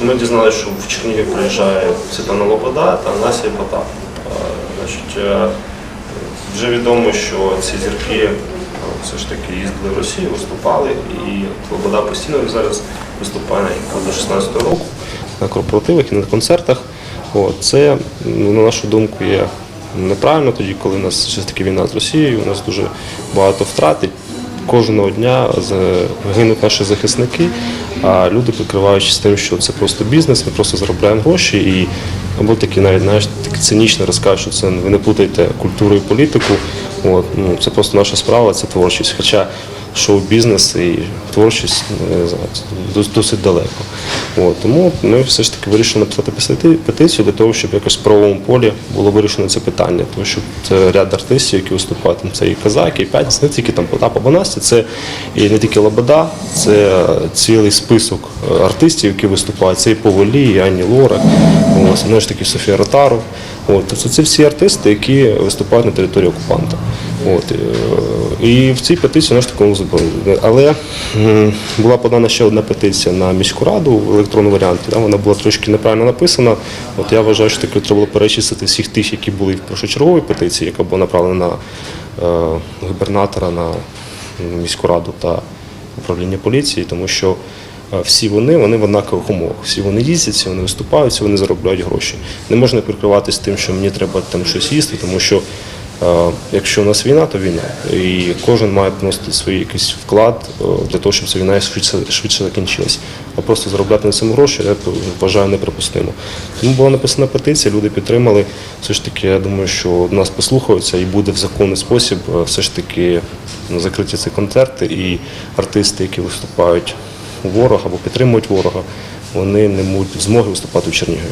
Ми дізналися, що в Чернігів приїжджає Світлана Лобода та Настя Потап. Е, Значить, е, вже відомо, що ці зірки е, все ж таки їздили в Росію, виступали, і Лобода постійно зараз виступає до 16 року на корпоративах і на концертах. От, це, на нашу думку, є неправильно тоді, коли у нас все ж таки війна з Росією, у нас дуже багато втрат. Кожного дня гинуть наші захисники, а люди прикриваючись тим, що це просто бізнес, ми просто заробляємо гроші і або такі навіть знаєш, такі цинічно розкажуть, що це ви не плутайте культуру і політику. От, ну, це просто наша справа, це творчість. Хоча шоу-бізнес і творчість дос- досить далеко. От, тому ми все ж таки вирішили написати писати- петицію для того, щоб якось в правовому полі було вирішено це питання. Тому що це ряд артистів, які виступають, там, це і Казак, і П'ятниця, не тільки там Потап або це і не тільки Лобода, це цілий список е, артистів, які виступають. Це і Поволі, і Ані Лорак, ось, знову ж таки Софія Ротару. От, тобто це всі артисти, які виступають на території окупанта. От, е, і в цій петиції наш такому заборонено. Але була подана ще одна петиція на міську раду в електронному варіанті. Вона була трошки неправильно написана. От я вважаю, що таки треба було перечислити всіх тих, які були в першочерговій петиції, яка була направлена на е, губернатора, на міську раду та управління поліції, тому що е, всі вони, вони в однакових умовах. Всі вони їздять, всі вони виступають, вони заробляють гроші. Не можна прикриватися тим, що мені треба там щось їсти, тому що якщо у нас війна, то війна. І кожен має вносити свій якийсь вклад е, для того, щоб ця війна швидше, швидше закінчилась. А просто заробляти на цьому гроші, я вважаю неприпустимо. Тому була написана петиція, люди підтримали. Все ж таки, я думаю, що нас послухаються і буде в законний спосіб е, все ж таки закриті ці концерти і артисти, які виступають у ворога або підтримують ворога, вони не мають змоги виступати в Чернігові.